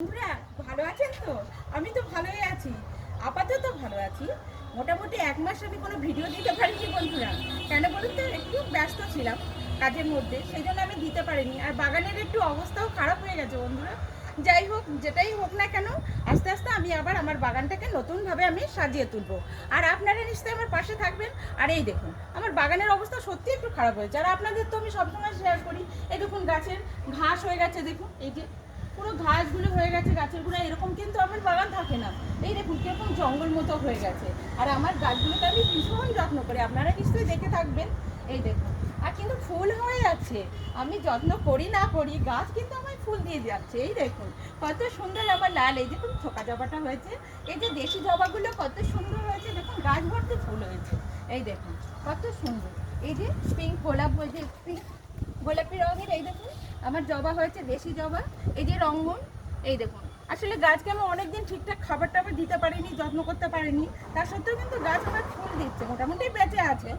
বন্ধুরা ভালো আছেন তো? আমি তো ভালোই আছি। আপাতত ভালো আছি। মোটামুটি এক মাস আমি কোনো ভিডিও দিতে পারিনি বন্ধুরা। কেন বলুন তো? একটু ব্যস্ত ছিলাম কাজের মধ্যে, সেই জন্য আমি দিতে পারিনি। আর বাগানের একটু অবস্থাও খারাপ হয়ে গেছে বন্ধুরা। যাই হোক, যেটাই হোক না কেন, আস্তে আস্তে আমি আবার আমার বাগানটাকে নতুনভাবে আমি সাজিয়ে তুলবো। আর আপনারা নিশ্চয়ই আমার পাশে থাকবেন। আর এই দেখুন, আমার বাগানের অবস্থা সত্যি একটু খারাপ হয়েছে। আর আপনাদের তো আমি সবসময় শেয়ার করি। এই দেখুন, গাছের ঘাস হয়ে গেছে, দেখুন। এই যে পুরো ঘাসগুলো হয়ে গেছে, গাছের গুঁড়া, এরকম কিন্তু আমার বাগান থাকে না। এই দেখুন, কীরকম জঙ্গল মতো হয়ে গেছে। আর আমার গাছগুলোকে আমি ভীষণ যত্ন করি, আপনারা নিশ্চয়ই দেখে থাকবেন। এই দেখুন, আর কিন্তু ফুল হয়ে যাচ্ছে। আমি যত্ন করি না করি, গাছ কিন্তু আমায় ফুল দিয়ে যাচ্ছে। এই দেখুন, কত সুন্দর আমার লাল, এই দেখুন, থোকা জবাটা হয়েছে। এই যে দেশি জবাগুলো কত সুন্দর হয়েছে, দেখুন, গাছ ভর্তি ফুল হয়েছে। এই দেখুন, কত সুন্দর। এই যে পিঙ্ক গোলাপ যে পিঙ্ক গোলাপি রঙের, এই দেখুন আমার জবা হয়েছে, দেশি জবা। এই যে রঙ্গন, এই দেখুন। আসলে গাছকে আমি অনেকদিন ঠিকঠাক খাবার টাবার দিতে পারিনি, যত্ন করতে পারিনি। তা সত্ত্বেও কিন্তু গাছ আমার ফুল দিচ্ছে, মোটামুটি বেঁচে আছে।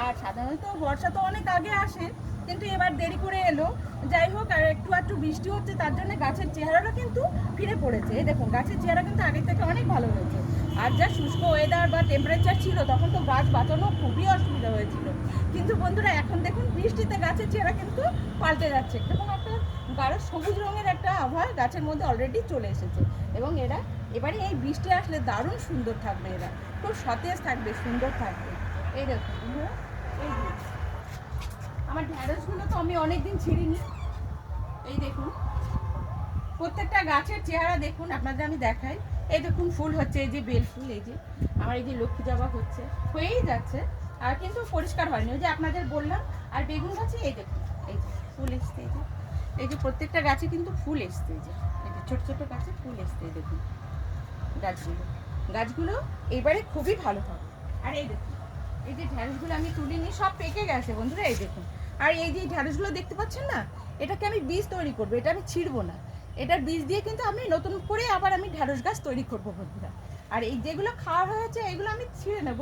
আর সাধারণত বর্ষা তো অনেক আগে আসে, কিন্তু এবার দেরি করে এলো। যাই হোক, আর একটু একটু বৃষ্টি হচ্ছে, তার জন্য গাছের চেহারাটা কিন্তু ফিরে পড়েছে। এই দেখুন, গাছের চেহারা কিন্তু আগের থেকে অনেক ভালো হয়েছে। আর যা শুষ্ক ওয়েদার বা টেম্পারেচার ছিল, তখন তো গাছ বাঁচানো খুবই অসুবিধা হয়েছিল। কিন্তু বন্ধুরা, এখন দেখুন বৃষ্টিতে গাছের চেহারা কিন্তু পাল্টে যাচ্ছে। এরকম একটা গাঢ় সবুজ রঙের একটা আবহাওয়া গাছের মধ্যে অলরেডি চলে এসেছে। এবং এরা, এবারে এই বৃষ্টি আসলে দারুণ সুন্দর থাকবে এরা। খুব সতেজ থাকবে, সুন্দর থাকবে। এই দেখুন এই আমার ঢ্যাঁড়সগুলো তো আমি অনেকদিন ছিঁড়িনি। এই দেখুন, প্রত্যেকটা গাছের চেহারা দেখুন, আপনাদের আমি দেখাই। এই দেখুন, ফুল হচ্ছে, এই যে বেল ফুল, এই যে আমার এই যে লক্ষ্মী জবা হচ্ছে। হয়েই যাচ্ছে, আর কিন্তু পরিষ্কার হয়নি। ওই যে আপনাদের বললাম, আর বেগুন গাছে, এই দেখুন, এই যে ফুল এসছে, এই যে। এই যে প্রত্যেকটা গাছে কিন্তু ফুল এসছে, এই যে এই যে ছোটো ছোটো গাছে ফুল এসছে, এই দেখুন। গাছগুলো গাছগুলো এবারে খুবই ভালো হবে। আর এই দেখুন, এই যে ঢ্যাঁড়সগুলো আমি তুলিনি, সব পেকে গেছে বন্ধুরা, এই দেখুন। আর এই যে ঢ্যাঁড়সগুলো দেখতে পাচ্ছেন না, এটাকে আমি বীজ তৈরি করব, এটা আমি ছিঁড়বো না। এটার বীজ দিয়ে কিন্তু আমি নতুন করে আবার আমি ঢ্যাঁড়স গাছ তৈরি করব বন্ধুরা। আর এই যেগুলো খাওয়া হয়েছে এগুলো আমি ছিঁড়ে নেব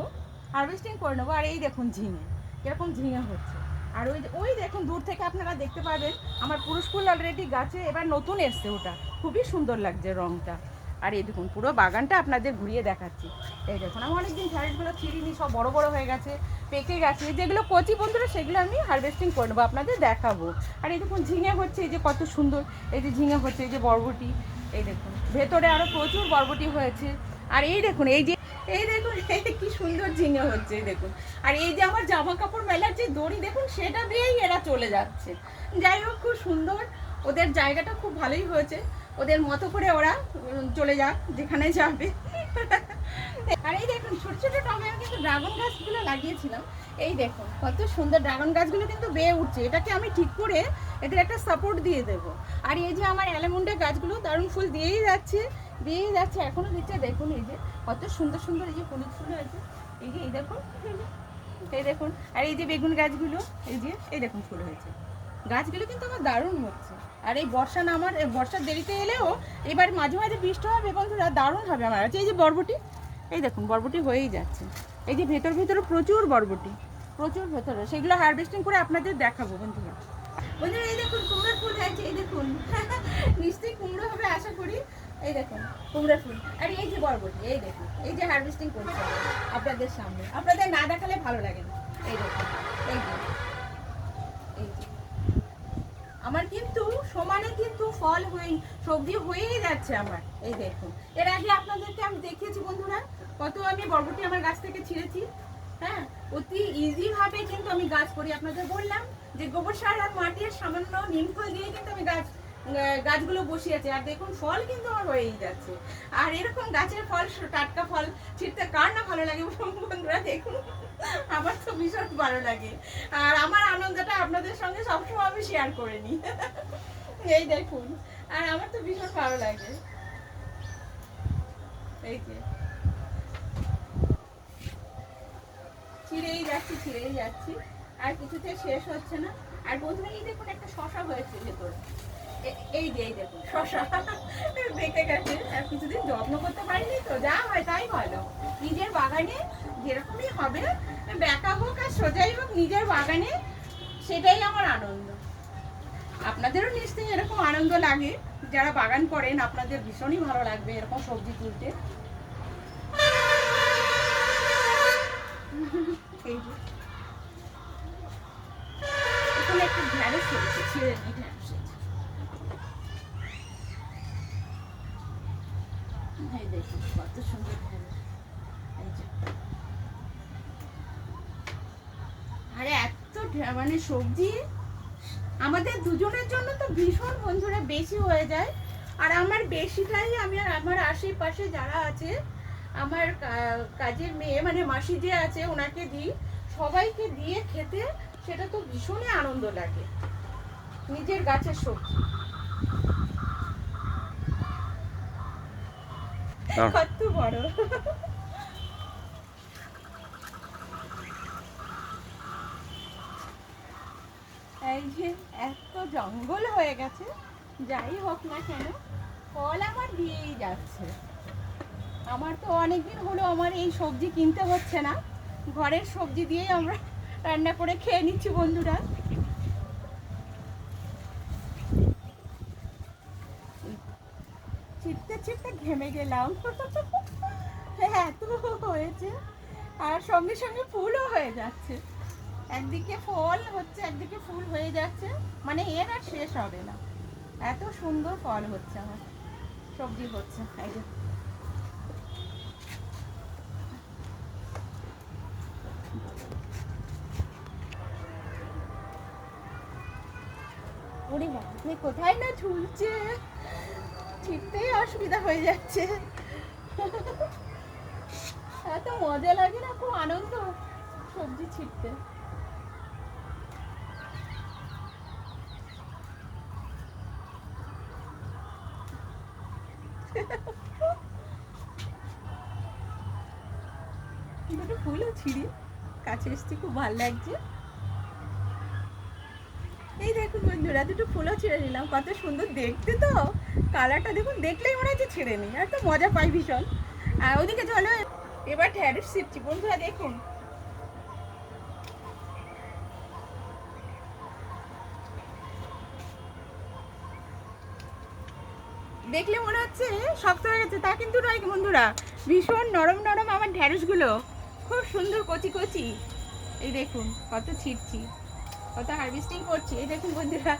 হারভেস্টিং করে নেব। আর এই দেখুন ঝিঙে এরকম ঝিঙে হচ্ছে। আর ওই ওই দেখুন, দূর থেকে আপনারা দেখতে পাবেন, আমার পুরুষ ফুল অলরেডি গাছে এবার নতুন এসছে ওটা। খুবই সুন্দর লাগছে রংটা। আর এই দেখুন, পুরো বাগানটা আপনাদের ঘুরিয়ে দেখাচ্ছি। এই দেখুন, আমি অনেকদিন ঢ্যাঁড়সগুলো ছিঁড়িনি, সব বড় বড় হয়ে গেছে, পেকে গেছে। যেগুলো কচি বন্ধুরা, সেগুলো আমি হারভেস্টিং করে নেব, আপনাদের দেখাবো। আর এই দেখুন, ঝিঙে হচ্ছে, এই যে কত সুন্দর, এই যে ঝিঙে হচ্ছে, এই যে বরবটি, এই দেখুন, ভেতরে আরও প্রচুর বরবটি হয়েছে। আর এই দেখুন, এই যে, এই দেখুন, এই কি সুন্দর ঝিঙে হচ্ছে, এই দেখুন। আর এই যে আমার জামা কাপড় মেলার যে দড়ি, দেখুন, সেটা দিয়েই এরা চলে যাচ্ছে। যাই হোক, খুব সুন্দর, ওদের জায়গাটা খুব ভালোই হয়েছে। ওদের মতো করে ওরা চলে যাক, যেখানে যাবে। আর এই দেখুন, ছোট ছোট টবে আমি কিন্তু ড্রাগন গাছগুলো লাগিয়েছিলাম। এই দেখুন, কত সুন্দর ড্রাগন গাছগুলো কিন্তু বেয়ে উঠছে। এটাকে আমি ঠিক করে এদের একটা সাপোর্ট দিয়ে দেবো। আর এই যে আমার অ্যালামুন্ডা গাছগুলো দারুণ ফুল দিয়েই যাচ্ছে দিয়েই যাচ্ছে। এখনও দিচ্ছে, দেখুন এই যে, কত সুন্দর সুন্দর এই যে হলুদ ফুল হয়েছে এই যে, এই দেখুন এই দেখুন। আর এই যে বেগুন গাছগুলো, এই যে, এই দেখুন ফুল হয়েছে। গাছগুলো কিন্তু আমার দারুণ হচ্ছে। আর এই বর্ষা নামার বর্ষার দেরিতে এলেও এবার মাঝে মাঝে বৃষ্টি হবে, বন্ধুরা, দারুণ হবে আমার। আছে এই যে বরবটি, এই দেখুন, বরবটি হয়েই যাচ্ছে। এই যে ভেতর ভেতরে প্রচুর বরবটি, প্রচুর ভেতরে। সেগুলো হারভেস্টিং করে আপনাদের দেখাবো, বন্ধুরা। বন্ধুরা, এই দেখুন, কুমড়োর ফুল হয়েছে, এই দেখুন। নিশ্চয়ই কুমড়ো হবে, আশা করি। এই দেখুন, কুমড়োর ফুল। আর এই যে বরবটি, এই দেখুন, এই যে হারভেস্টিং করছে আপনাদের সামনে। আপনাদের না দেখালে ভালো লাগে না। এই দেখুন, এই যে। আমার কিন্তু সমানে কিন্তু ফল হয়ে, সবজি হয়েই যাচ্ছে আমার। এই দেখুন। এর আগে আপনাদেরকে আমি দেখিয়েছি বন্ধুরা, কত আমি বরবটি আমার গাছ থেকে ছিঁড়েছি। হ্যাঁ অতি ইজি ভাবে কিন্তু আমি গাছ করি। আপনাদের বললাম যে গোবর সার আর মাটির সামান্য নিমখোল দিয়ে কিন্তু আমি গাছ গাছগুলো বসিয়েছি। আর দেখুন, ফল কিন্তু আমার হয়েই যাচ্ছে। আর এরকম গাছের ফল, টাটকা ফল ছিঁড়তে কার না ভালো লাগে বন্ধুরা, দেখুন। আমার তো ভীষণ ভালো লাগে। আর আমার আনন্দটা আপনাদের সঙ্গে সবসময় আমি শেয়ার করে নিই। এই দেখুন, আর আমার তো ভীষণ ভালো লাগে। এই যে। ছিঁড়েই যাচ্ছি ছিঁড়েই যাচ্ছি। আর কিছুতে শেষ হচ্ছে না। আর এই দেখুন একটা শশা হয়েছে ভেতরে। এই যে, এই দেখুন শশা দেখে গেছে। আর কিছুদিন যত্ন করতে পারিনি তো, যা হয় তাই ভালো নিজের বাগানে যেরকমই হবে বেকা হোক আর সোজাই হোক, নিজের বাগানে সেটাই আমার আনন্দ। আপনাদেরও নিশ্চয়ই এরকম আনন্দ লাগে। যারা বাগান করেন, আপনাদের ভীষণই ভালো লাগবে এরকম সবজি তুলতে। এই। এখানে একটা ঢ্যাঁড়স ছিঁড়ে নিই। মানে সবজি আমাদের দুজনের জন্য তো ভীষণ বন্ধুরা বেশি হয়ে যায়। আর আমার বেশিটাই আমি আর আমার আশেপাশে যারা আছে আমার কাজের মেয়ে মানে মাসি যে আছে ওনাকে দিই। সবাইকে দিয়ে খেতে সেটা তো ভীষণই আনন্দ লাগে। নিজের গাছের সবজি। কত বড়। এই যে এত জঙ্গল হয়ে গেছে, যাই হোক না কেন, ফল আমার দিয়েই যাচ্ছে। আমার তো অনেকদিন হলো আমার এই সবজি কিনতে হচ্ছে না। ঘরের সবজি দিয়েই আমরা রান্না করে খেয়ে নিচ্ছি বন্ধুরা। ছিটতে ছিটতে ঘেমে গেলাম। হ্যাঁ এত হয়েছে। আর সঙ্গে সঙ্গে ফুলও হয়ে যাচ্ছে। একদিকে ফল হচ্ছে, একদিকে ফুল হয়ে যাচ্ছে। মানে এর আর শেষ হবে না। এত সুন্দর ফল হচ্ছে আমার। সবজি হচ্ছে। ওরে কোথায় না ঝুলছে? ছিটতেই অসুবিধা হয়ে যাচ্ছে। এত মজা লাগে না, খুব আনন্দ সবজি ছিটতে। এসছি খুব ভালো লাগছে। এই দেখুন বন্ধুরা, দুটো ফুলও ছিঁড়ে নিলাম, কত সুন্দর দেখতে তো। কালারটা দেখুন, দেখলেই মনে হচ্ছে ছিঁড়ে নিই, আর তো মজা পাই ভীষণ। আর ওদিকে চলো, এবার ঢ্যাঁড়স ছিটছি বন্ধুরা দেখুন। দেখলে মনে হচ্ছে শক্ত হয়ে গেছে, তা কিন্তু নয় বন্ধুরা। ভীষণ নরম নরম আমার ঢ্যাঁড়সগুলো, খুব সুন্দর কচি কচি। এই দেখুন, কত ছিটছি, কত হারভেস্টিং করছি, এই দেখুন বন্ধুরা।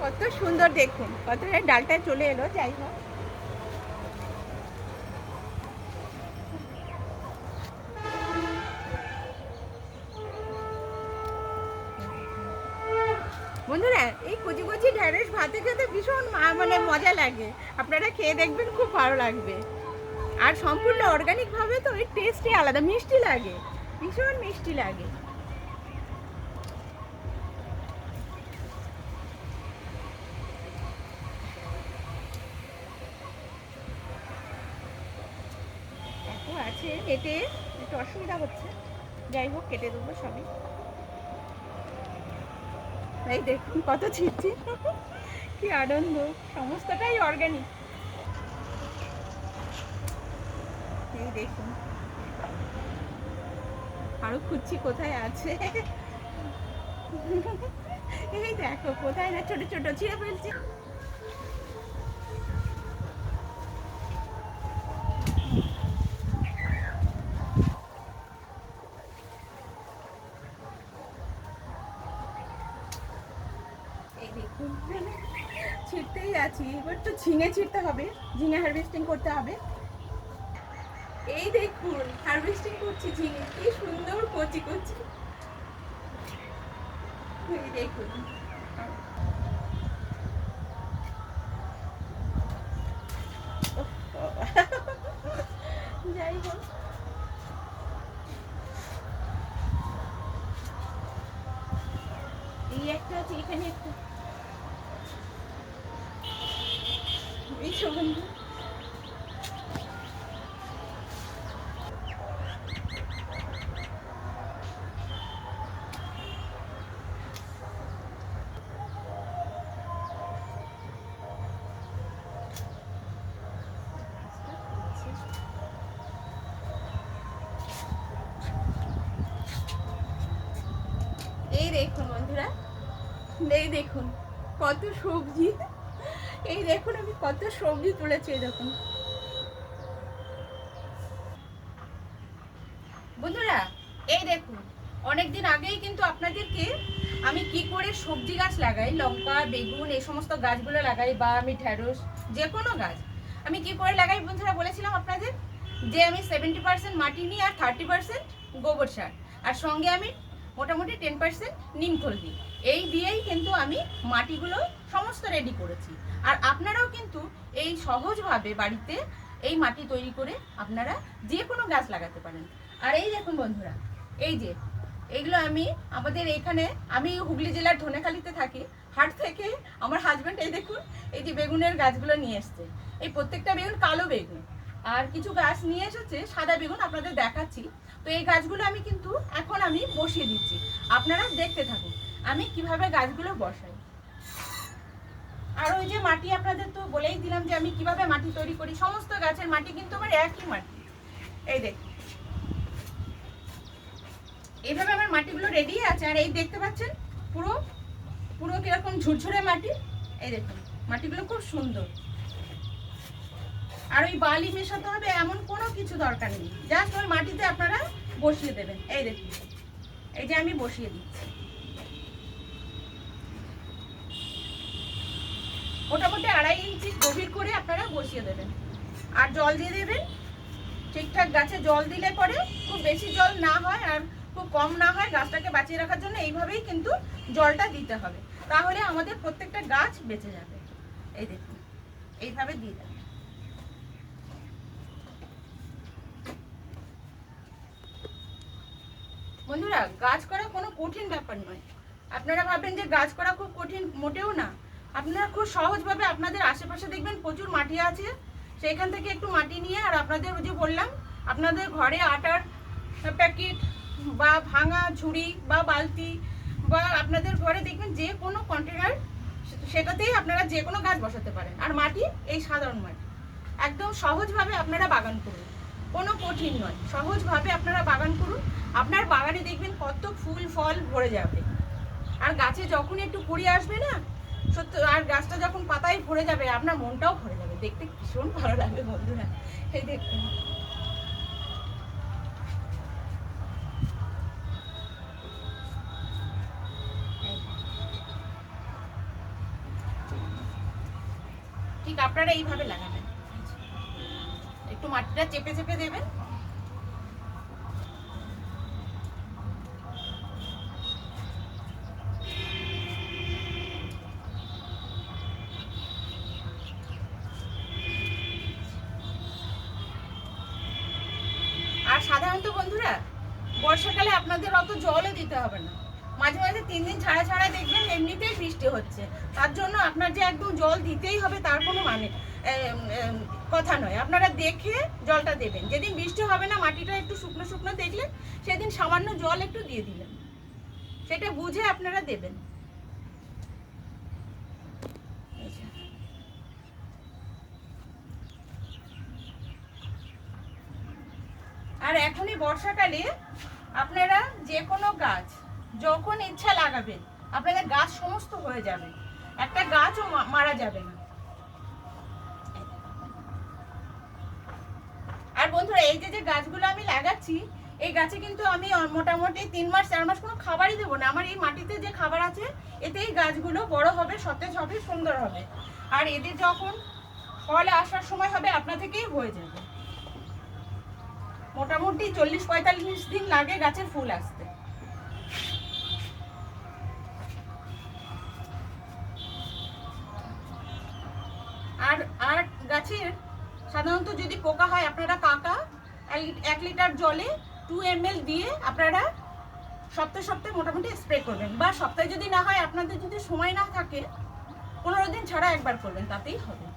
কত সুন্দর দেখুন কত ডালটা চলে এলো, যাই হোক। এই কচি কচি ঢ্যাঁড়স ভাতে খেতে ভীষণ মানে মজা লাগে। আপনারা খেয়ে দেখবেন, খুব ভালো লাগবে। আর সম্পূর্ণ অর্গানিক ভাবে তো এর টেস্টই আলাদা, মিষ্টি লাগে, ভীষণ মিষ্টি লাগে। এত আছে, কেটে, একটু অসুবিধা হচ্ছে। যাই হোক, কেটে দেবো সবই। এই দেখুন কত ছিটছি। কি আনন্দ, সমস্তটাই অর্গানিক এই দেখুন। আরও খুঁজছি কোথায় আছে। এই দেখো, কোথায় না ছোট ছোট ছিঁড়ে ফেলছি এই দেখুন ছিটতেই আছি, এবার তো ঝিঙে ছিঁড়তে হবে, ঝিঙে হারভেস্টিং করতে হবে। এই দেখুন হারভেস্টিং করছি ঝিঙে, কি সুন্দর কচি কচি। দেখুন উফ, বাবা। যাই হোক এই একটা আছে এখানে একটা এই সুগন্ধি বন্ধুরা এই দেখুন, কত সবজি। এই দেখুন, আমি কত সবজি তুলেছি দেখুন। বন্ধুরা, এই দেখুন, অনেকদিন আগেই কিন্তু আপনাদেরকে আমি কি করে সবজি গাছ লাগাই, লঙ্কা, বেগুন, এই সমস্ত গাছগুলো লাগাই, বা আমি ঢ্যাঁড়স, যে কোনো গাছ। আমি কি করে লাগাই বন্ধুরা, বলেছিলাম আপনাদের? যে আমি সেভেন্টি পার্সেন্ট মাটি নিই আর থার্টি পার্সেন্ট গোবর সার। আর সঙ্গে আমি মোটামুটি টেন পার্সেন্ট নিম খোল দিই। এই দিয়েই কিন্তু আমি মাটিগুলো সমস্ত রেডি করেছি। আর আপনারাও কিন্তু এই সহজভাবে বাড়িতে এই মাটি তৈরি করে আপনারা যে কোনো গাছ লাগাতে পারেন। আর এই দেখুন বন্ধুরা, এই যে এইগুলো আমি আমাদের এখানে আমি হুগলি জেলার ধনেখালিতে থাকি। হাট থেকে আমার হাজব্যান্ড এই দেখুন, এই যে বেগুনের গাছগুলো নিয়ে এসছে। এই প্রত্যেকটা বেগুন কালো বেগুন। আর কিছু গাছ নিয়ে এসেছে, সাদা বেগুন আপনাদের দেখাচ্ছি। তো এই গাছগুলো আমি কিন্তু এখন আমি বসিয়ে দিচ্ছি। আপনারা দেখতে থাকুন, আমি কীভাবে গাছগুলো বসাই। আর ওই যে মাটি আপনাদের তো বলেই দিলাম যে আমি কীভাবে মাটি তৈরি করি, সমস্ত গাছের মাটি কিন্তু আমার একই মাটি। এই দেখুন। এইভাবে আমার মাটিগুলো রেডি আছে, আর এই দেখতে পাচ্ছেন, পুরো পুরো কীরকম ঝুরঝুরে মাটি। এই দেখুন, মাটিগুলো খুব সুন্দর। আর ওই বালি মেশাতে হবে এমন কোনো কিছু দরকার নেই। জাস্ট ওই মাটিতে আপনারা বসিয়ে দেবেন। এই দেখুন, এই যে আমি বসিয়ে দিচ্ছি। মোটামুটি আড়াই ইঞ্চি গভীর করে আপনারা বসিয়ে দেবেন। আর জল দিয়ে দেবেন। ঠিকঠাক গাছে জল দিলে পরে খুব বেশি জল না হয় আর খুব কম না হয় গাছটাকে বাঁচিয়ে রাখার জন্য এইভাবেই কিন্তু জলটা দিতে হবে। তাহলে আমাদের প্রত্যেকটা গাছ বেঁচে যাবে। এই দেখুন, এইভাবে দিয়ে দেবেন বন্ধুরা, গাছ করা কোনো কঠিন ব্যাপার নয়। আপনারা ভাবেন যে গাছ করা খুব কঠিন, মোটেও না। আপনারা খুব সহজভাবে আপনাদের আশেপাশে দেখবেন প্রচুর মাটি আছে। সেইখান থেকে একটু মাটি নিয়ে আর আপনাদের যে বললাম, আপনাদের ঘরে আটার প্যাকেট বা ভাঙা ঝুড়ি বা বালতি বা আপনাদের ঘরে দেখবেন যে কোনো কন্টেনার সেটাতেই আপনারা যে কোনো গাছ বসাতে পারেন। আর মাটি এই সাধারণ মাটি। একদম সহজভাবে আপনারা বাগান করুন। কোনো কঠিন নয়। সহজভাবে আপনারা বাগান করুন। আপনার বাগানে দেখবেন কত ফুল, ফল ভরে যাবে। আর গাছে যখন একটু কুড়ি আসবে না, সত্য, আর গাছটা যখন পাতায় ভরে যাবে, আপনার মনটাও ভরে যাবে। দেখতে ভীষণ ভালো লাগবে বন্ধুরা। এই দেখুন। ঠিক আপনারা এইভাবে লাগাবেন একটু চেপে চেপে দেবেন। আর সাধারণত বন্ধুরা, বর্ষাকালে আপনাদের অত জলও দিতে হবে না। মাঝে মাঝে তিন দিন ছাড়া ছাড়া দেখবেন এমনিতেই বৃষ্টি হচ্ছে। তার জন্য আপনার যে একদম জল দিতেই হবে তার কোনো মানে কথা নয়। আপনারা দেখে জলটা দেবেন। যেদিন বৃষ্টি হবে না, মাটিটা একটু শুকনো শুকনো দেখলেন সেদিন সামান্য জল একটু দিয়ে দিলেন সেটা বুঝে আপনারা দেবেন। আর এখনই বর্ষাকালে আপনারা যে কোনো গাছ, যখন ইচ্ছা লাগাবেন, আপনাদের গাছ সমস্ত হয়ে যাবে। একটা গাছও মারা যাবে না। আর বন্ধুরা, এই যে যে গাছগুলো আমি লাগাচ্ছি, এই গাছে কিন্তু আমি মোটামুটি তিন মাস, চার মাস কোনো খাবারই দেবো না। আমার এই মাটিতে যে খাবার আছে এতেই গাছগুলো বড় হবে, সতেজ হবে, সুন্দর হবে। আর এদের যখন ফল আসার সময় হবে, আপনা থেকেই হয়ে যাবে। মোটামুটি চল্লিশ, পঁয়তাল্লিশ দিন লাগে গাছের ফুল আসতে। আর আর গাছের সাধারণত যদি পোকা হয়, আপনারা কাকা, এক- লিটার জলে টু এম দিয়ে আপনারা সপ্তাহে সপ্তাহে মোটামুটি স্প্রে করবেন। বা সপ্তাহে যদি না হয়, আপনাদের যদি সময় না থাকে, পনেরো দিন ছাড়া একবার করবেন, তাতেই হবে।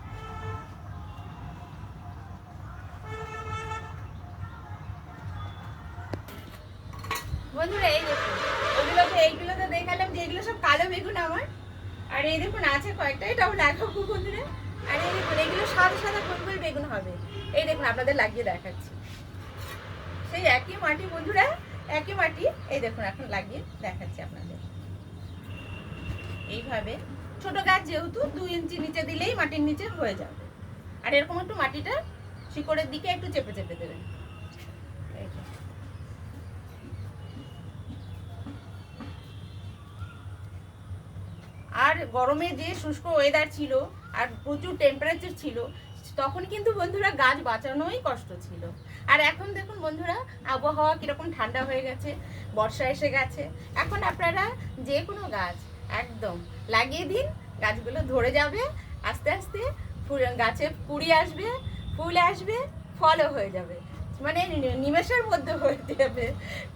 বন্ধুরা, এই দেখুন ওগুলো তো দেখালাম যে এগুলো সব কালো বেগুন আমার। আর এই দেখুন, আছে কয়েকটা, এটাও লাগাবো বন্ধুরা। আর এগুলো সাদা সাদা বেগুন হবে? এই দেখুন, আপনাদের লাগিয়ে সেই একই মাটি একই মাটি। এই দেখুন, এখন লাগিয়ে দেখাচ্ছি আপনাদের। এইভাবে গাছ যেহেতু দু ইঞ্চি নিচে দিলেই মাটির নিচে হয়ে যাবে। আর এরকম একটু মাটিটা শিকড়ের দিকে একটু চেপে চেপে দেবেন। আর গরমে যে শুষ্ক ওয়েদার ছিল আর প্রচুর টেম্পারেচার ছিল, তখন কিন্তু বন্ধুরা গাছ বাঁচানোই কষ্ট ছিল। আর এখন দেখুন বন্ধুরা, আবহাওয়া কীরকম ঠান্ডা হয়ে গেছে, বর্ষা এসে গেছে। এখন আপনারা যে কোনো গাছ, একদম লাগিয়ে দিন, গাছগুলো ধরে যাবে, আস্তে আস্তে গাছে কুড়ি আসবে, ফুল আসবে, ফলও হয়ে যাবে। মানে নিমেষের মধ্যে হয়ে যাবে।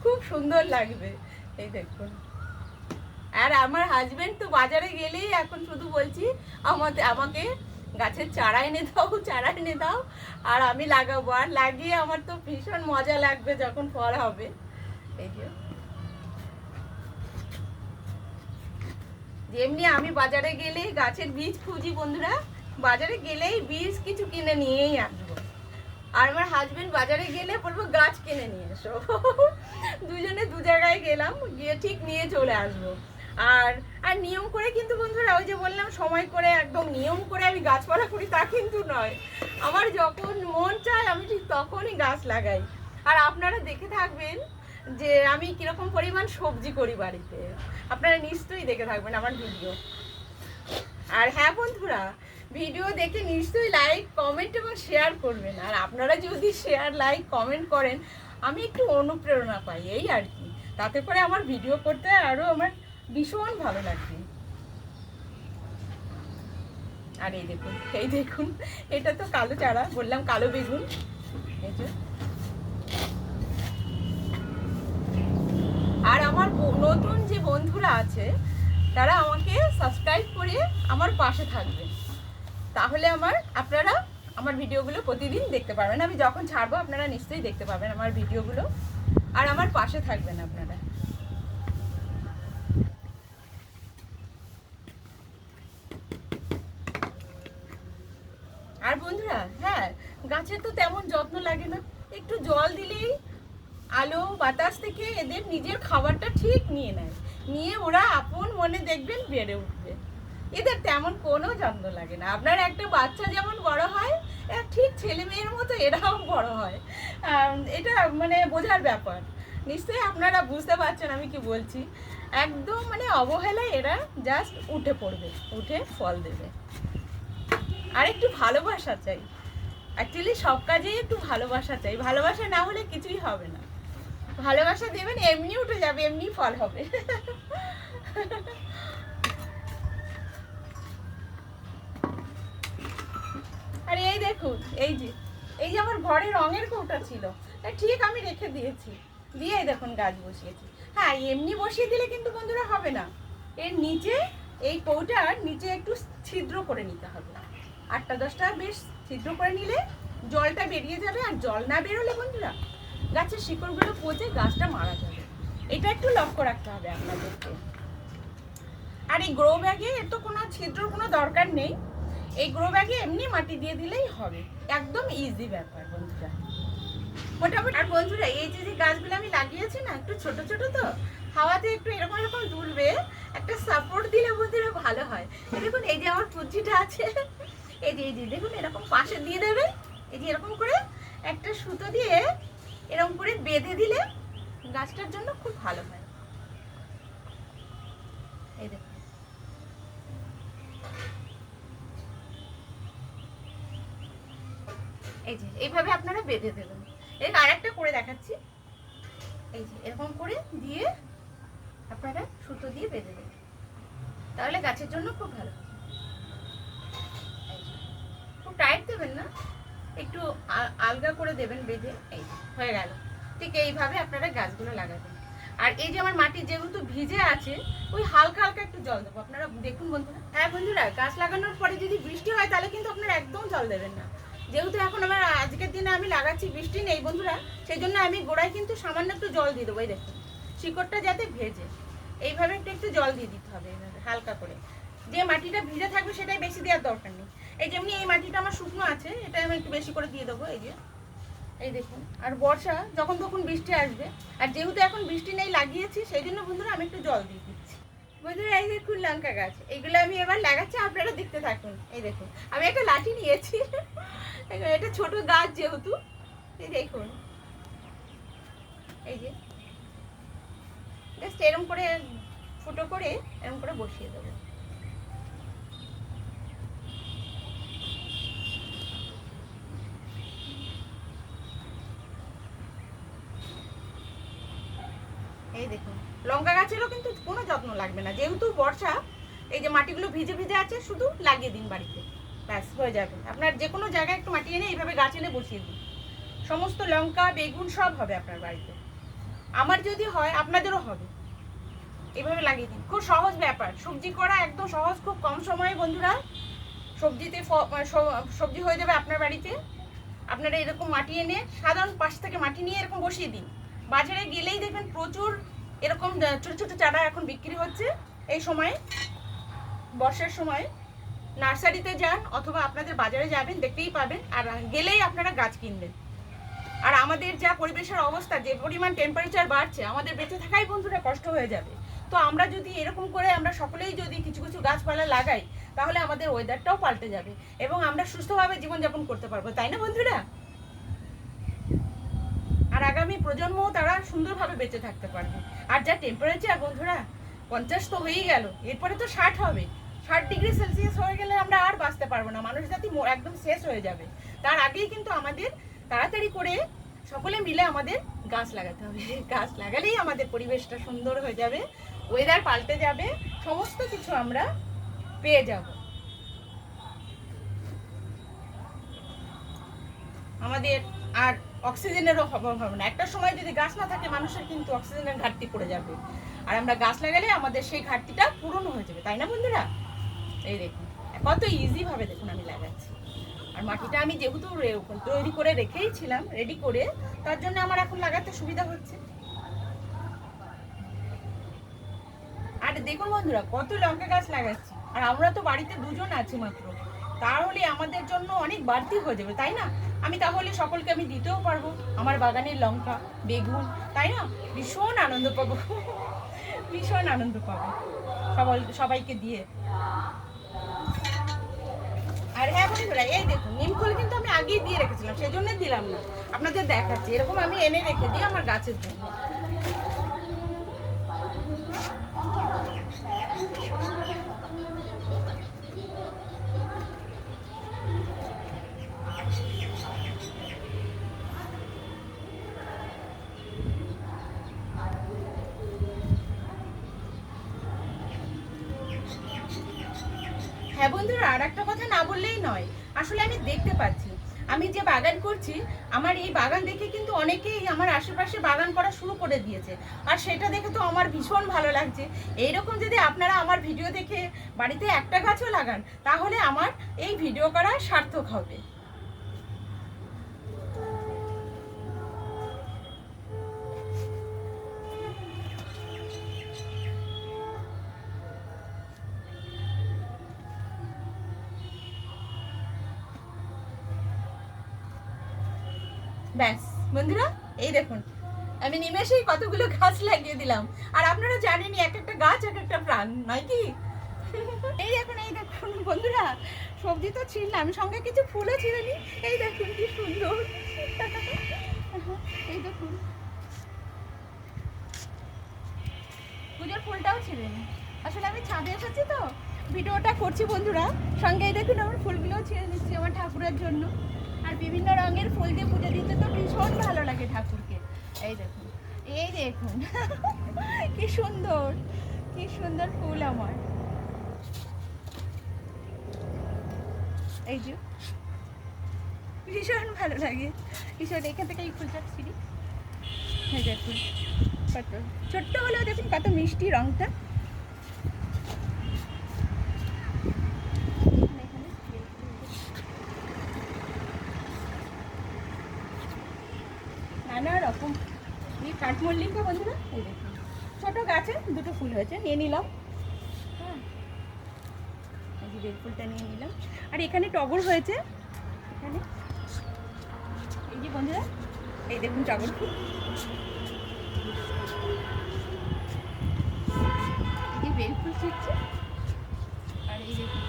খুব সুন্দর লাগবে। এই দেখুন। আর আমার হাজবেন্ড তো বাজারে গেলেই এখন শুধু বলছি আমাদের আমাকে গাছের চারা এনে দাও, চারা এনে দাও, আর আমি লাগাবো। আর লাগিয়ে আমার তো ভীষণ মজা লাগবে যখন ফল হবে। যেমনি আমি বাজারে গেলেই গাছের বীজ খুঁজি বন্ধুরা, বাজারে গেলেই বীজ কিছু কিনে নিয়েই আসব। আর আমার হাজবেন্ড বাজারে গেলে বলব, গাছ কিনে নিয়ে এসো। দুজনে দু জায়গায় গেলাম, গিয়ে ঠিক নিয়ে চলে আসব। আর আর নিয়ম করে কিন্তু বন্ধুরা, ওই যে বললাম, সময় করে একদম নিয়ম করে আমি গাছপালা করি, তা কিন্তু নয়। আমার যখন মন চায়, আমি ঠিক তখনই গাছ লাগাই। আর আপনারা দেখে থাকবেন যে আমি কীরকম পরিমাণ সবজি করি বাড়িতে। আপনারা নিশ্চয়ই দেখে থাকবেন আমার ভিডিও। আর হ্যাঁ বন্ধুরা, ভিডিও দেখে নিশ্চয়ই লাইক কমেন্ট এবং শেয়ার করবেন। আর আপনারা যদি শেয়ার লাইক কমেন্ট করেন, আমি একটু অনুপ্রেরণা পাই, এই আর কি। তাতে করে আমার ভিডিও করতে আরও আমার ভীষণ ভালো লাগবে আর এই দেখুন এই দেখুন, এটা তো কালো চারা, বললাম কালো বেগুন। এই আর আমার নতুন যে বন্ধুরা আছে, তারা আমাকে সাবস্ক্রাইব করে আমার পাশে থাকবে। তাহলে আমার, আপনারা আমার ভিডিওগুলো প্রতিদিন দেখতে পারবেন। আমি যখন ছাড়বো, আপনারা নিশ্চয়ই দেখতে পাবেন আমার ভিডিওগুলো। আর আমার পাশে থাকবেন আপনারা আর বন্ধুরা হ্যাঁ গাছের তো তেমন যত্ন লাগে না একটু জল দিলেই আলো, বাতাস থেকে এদের নিজের খাবারটা ঠিক নিয়ে নেয়। নিয়ে ওরা আপন মনে দেখবেন বেড়ে উঠবে। এদের তেমন কোনো যত্ন লাগে না। আপনার একটা বাচ্চা যেমন বড় হয় ঠিক ছেলে মেয়ের মতো এরাও বড় হয়। এটা মানে বোঝার ব্যাপার। নিশ্চয়ই আপনারা বুঝতে পারছেন আমি কি বলছি। একদম মানে অবহেলায় এরা জাস্ট উঠে পড়বে, উঠে ফল দেবে। আর একটু ভালোবাসা চাই। অ্যাকচুয়ালি সব কাজেই একটু ভালোবাসা চাই। ভালোবাসা না হলে কিছুই হবে না। ভালোবাসা দেবেন এমনি উঠে যাবে এমনি ফল হবে। আর, এই দেখুন, এই যে এই যে আমার ঘরে রঙের কৌটা ছিল ঠিক আমি রেখে দিয়েছি। দিয়ে দেখুন গাছ বসিয়েছি। হ্যাঁ এমনি বসিয়ে দিলে কিন্তু বন্ধুরা হবে না। এর নিচে এই কৌটার নিচে একটু ছিদ্র করে নিতে হবে। আটটা দশটা বেশ ছিদ্র করে নিলে জলটা বেরিয়ে যাবে আর জল না বেরোলে বন্ধুরা, গাছের শিকড়গুলো পচে গাছটা মারা যাবে। এটা একটু লক্ষ্য রাখতে হবে আপনাদেরকে। আর এই গ্রো ব্যাগে এর তো কোনো ছিদ্রর কোনো দরকার নেই। এই গ্রো ব্যাগে এমনি মাটি দিয়ে দিলেই হবে। একদম ইজি ব্যাপার বন্ধুরা। মোটামুটি আর বন্ধুরা, এই যে যে গাছগুলো আমি লাগিয়েছি না, একটু ছোট ছোট তো, হাওয়াতে একটু এরকম এরকম দুলবে, একটা সাপোর্ট দিলে বন্ধুরা ভালো হয়। দেখুন, এই যে আমার পুঁজিটা আছে। এই যে এই দেখুন, এরকম পাশে দিয়ে দেবেন এই যে এরকম করে একটা সুতো দিয়ে এরকম করে বেঁধে দিলে গাছটার জন্য খুব ভালো হয়। এই দেখুন। এই যে, এইভাবে আপনারা বেঁধে দেবেন। এই আরেকটা করে দেখাচ্ছি। এই যে, এরকম করে দিয়ে আপনারা সুতো দিয়ে বেঁধে দেবেন। তাহলে গাছের জন্য খুব ভালো। এই যে। খুব টাইট দেবেন না, একটু আলগা করে দেবেন বেঁধে, এই হয়ে গেল। ঠিক এইভাবে আপনারা গাছগুলো লাগাবেন। আর এই যে আমার মাটি যেহেতু ভিজে আছে, ওই হালকা হালকা একটু জল দেবো। আপনারা দেখুন বন্ধুরা। হ্যাঁ বন্ধুরা, গাছ লাগানোর পরে যদি বৃষ্টি হয়, তাহলে কিন্তু আপনারা একদম জল দেবেন না। যেহেতু এখন আমার আজকের দিনে আমি লাগাচ্ছি, বৃষ্টি নেই বন্ধুরা সেই জন্য আমি গোড়ায় কিন্তু সামান্য একটু জল দিয়ে দেবো, এই দেখুন। শিকড়টা যাতে ভেজে, এইভাবে একটু একটু জল দিয়ে দিতে হবে হালকা করে। যে মাটিটা ভিজে থাকবে, সেটাই বেশি দেওয়ার দরকার নেই। এই যেমনি এই মাটিটা আমার শুকনো আছে এটা আমি একটু বেশি করে দিয়ে দেবো, এই যে। এই দেখুন, আর বর্ষা, যখন তখন বৃষ্টি আসবে। আর যেহেতু এখন বৃষ্টি নেই লাগিয়েছি, সেই জন্য বন্ধুরা আমি একটু জল দিয়ে দিচ্ছি। বন্ধুরা, এই দেখুন লঙ্কা গাছ, এগুলো আমি এবার লাগাচ্ছি, আপনারা দেখতে থাকুন। এই দেখুন, আমি একটা লাঠি নিয়েছি। এটা ছোট গাছ যেহেতু। এই দেখুন, এই যে। জাস্ট এরম করে ফুটো করে, এরম করে বসিয়ে দেবো এই দেখুন লঙ্কা গাছেরও কিন্তু কোনো যত্ন লাগবে না। যেহেতু বর্ষা, এই যে মাটিগুলো ভিজে ভিজে আছে, শুধু লাগিয়ে দিন বাড়িতে। ব্যাস, হয়ে যাবে। আপনার যে কোনো জায়গায় একটু মাটি এনে এইভাবে গাছ এনে বসিয়ে দিন। সমস্ত লঙ্কা, বেগুন সব হবে আপনার বাড়িতে। আমার যদি হয়, আপনাদেরও হবে। এইভাবে লাগিয়ে দিন। খুব সহজ ব্যাপার। সবজি করা একদম সহজ, খুব কম সময়ে বন্ধুরা। সবজিতে সবজি হয়ে যাবে আপনার বাড়িতে। আপনারা এরকম মাটি এনে সাধারণ পাশ থেকে মাটি নিয়ে এরকম বসিয়ে দিন। বাজারে গেলেই দেখবেন প্রচুর এরকম ছোট ছোট চারা এখন বিক্রি হচ্ছে। এই সময়ে, বর্ষার সময় নার্সারিতে যান অথবা আপনাদের বাজারে যাবেন, দেখতেই পাবেন, আর গেলেই আপনারা গাছ কিনবেন। আর আমাদের যা পরিবেশের অবস্থা, যে পরিমাণ টেম্পারেচার বাড়ছে, আমাদের বেঁচে থাকাই বন্ধুরা কষ্ট হয়ে যাবে। তো আমরা যদি এরকম করে আমরা সকলেই যদি কিছু কিছু গাছপালা লাগাই, তাহলে আমাদের ওয়েদারটাও পাল্টে যাবে এবং আমরা সুস্থভাবে জীবনযাপন করতে পারব, তাই না বন্ধুরা? আর আগামী প্রজন্মও তারা সুন্দরভাবে বেঁচে থাকতে পারবে। আর যা টেম্পারেচার বন্ধুরা, পঞ্চাশ তো হয়েই গেল। এরপরে তো ষাট হবে। ষাট ডিগ্রি সেলসিয়াস হয়ে গেলে আমরা আর বাঁচতে পারব না। মানুষ জাতি একদম শেষ হয়ে যাবে। তার আগেই কিন্তু আমাদের তাড়াতাড়ি করে সকলে মিলে আমাদের গাছ লাগাতে হবে। গাছ লাগালেই আমাদের পরিবেশটা সুন্দর হয়ে যাবে ওয়েদার পাল্টে যাবে, সমস্ত কিছু আমরা পেয়ে যাব। আমাদের আর অক্সিজেনেরও অভাব হবে না। একটা সময় যদি গাছ না থাকে, মানুষের কিন্তু অক্সিজেনের ঘাটতি পড়ে যাবে। আর আমরা গাছ লাগালে আমাদের সেই ঘাটতিটা পূরণ হয়ে যাবে, তাই না বন্ধুরা? এই দেখুন, কত ইজিভাবে দেখুন আমি লাগাচ্ছি। আর মাটিটা আমি যেহেতু তৈরি করে রেখেই ছিলাম রেডি করে, তার জন্য আমার এখন লাগাতে সুবিধা হচ্ছে। আর দেখুন বন্ধুরা, কত লঙ্কা গাছ লাগাচ্ছি। আর আমরা তো বাড়িতে দুজন আছি মাত্র। তাহলে আমাদের জন্য অনেক বাড়তি হয়ে যাবে, তাই না? আমি তাহলে সকলকে আমি দিতেও পারব, আমার বাগানের লঙ্কা, বেগুন, তাই না? ভীষণ আনন্দ পাবো, ভীষণ আনন্দ পাবো সবাই সবাইকে দিয়ে। আর হ্যাঁ বন্ধুরা, এই দেখুন নিমখোল কিন্তু আমি আগেই দিয়ে রেখেছিলাম সেই জন্য দিলাম না। আপনাদের দেখাচ্ছি, এরকম আমি এনে রেখে দিই আমার গাছের জন্য। বন্ধুরা আর একটা কথা না বললেই নয়। আসলে আমি দেখতে পাচ্ছি। আমি যে বাগান করছি, আমার এই বাগান দেখে কিন্তু অনেকেই আমার আশেপাশে বাগান করা শুরু করে দিয়েছে। আর সেটা দেখে তো আমার ভীষণ ভালো লাগছে। এইরকম যদি আপনারা আমার ভিডিও দেখে বাড়িতে একটা গাছও লাগান, তাহলে আমার এই ভিডিও করা সার্থক হবে। ব্যাস। বন্ধুরা, এই দেখুন, আমি নিমেষেই কতগুলো গাছ লাগিয়ে দিলাম। আর আপনারা জানেনই, এক একটা গাছ, এক একটা প্রাণ, নয় কি? এই দেখুন এই দেখুন, বন্ধুরা, সবজি তো ছিললাম সঙ্গে কিছু ফুলও ছিল এই দেখুন, কি সুন্দর। এই দেখুন, পুজোর ফুলটাও ছিলেন আসলে আমি ছাদে এসেছি তো, ভিডিওটা করছি বন্ধুরা। সঙ্গে এই দেখুন, আমার ফুলগুলোও ছিঁড়ে নিচ্ছি আমার ঠাকুরের জন্য। আর বিভিন্ন রঙের ফুল দিয়ে পুজো দিতে তো ভীষণ ভালো লাগে ঠাকুরকে। এই দেখুন এই দেখুন। কি সুন্দর কি সুন্দর ফুল আমার। এই যে, ভীষণ ভালো লাগে। ভীষণ, এখান থেকে এই ফুলটা ছিঁড়ি। দেখুন, কত ছোট্ট হলেও দেখুন কত মিষ্টি রংটা নানা রকম এই কাঠমল্লিকা বন্ধুরা এই দেখুন ছোট গাছে দুটো ফুল হয়েছে নিয়ে নিলাম। হ্যাঁ। এই বেল ফুলটা নিয়ে নিলাম। আর এখানে টগর হয়েছে। এখানে? এই যে বন্ধুরা এই দেখুন টগর ফুল। এই যে বেলফুল ছিটছে আর এই দেখুন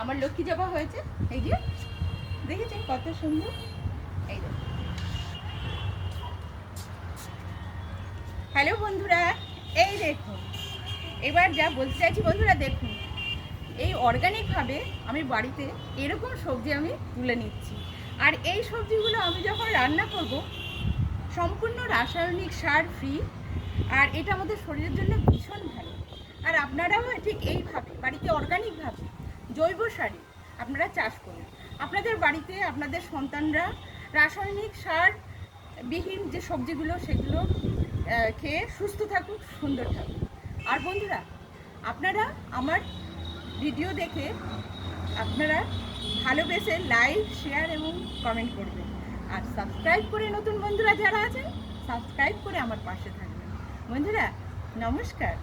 আমার লক্ষ্মী জবা হয়েছে। এই যে দেখেছেন কত সুন্দর? এই দেখুন। হ্যালো বন্ধুরা। এই দেখুন, এবার যা বলতে চাইছি বন্ধুরা, দেখুন, এই অর্গানিকভাবে আমি বাড়িতে এরকম সবজি আমি তুলে নিচ্ছি। আর এই সবজিগুলো আমি যখন রান্না করব, সম্পূর্ণ রাসায়নিক সার ফ্রি আর এটা আমাদের শরীরের জন্য ভীষণ ভালো। আর আপনারাও ঠিক এইভাবে, বাড়িতে অর্গানিকভাবে জৈব সারে আপনারা চাষ করুন। আপনাদের বাড়িতে, আপনাদের সন্তানরা রাসায়নিক সার বিহীন যে সবজিগুলো, সেগুলো খেয়ে সুস্থ থাকুক, সুন্দর থাকুক। আর বন্ধুরা, আপনারা আমার ভিডিও দেখে আপনারা ভালোবেসে লাইক শেয়ার এবং কমেন্ট করবেন। আর সাবস্ক্রাইব করে নতুন বন্ধুরা যারা আছেন সাবস্ক্রাইব করে আমার পাশে থাকবেন। বন্ধুরা, নমস্কার।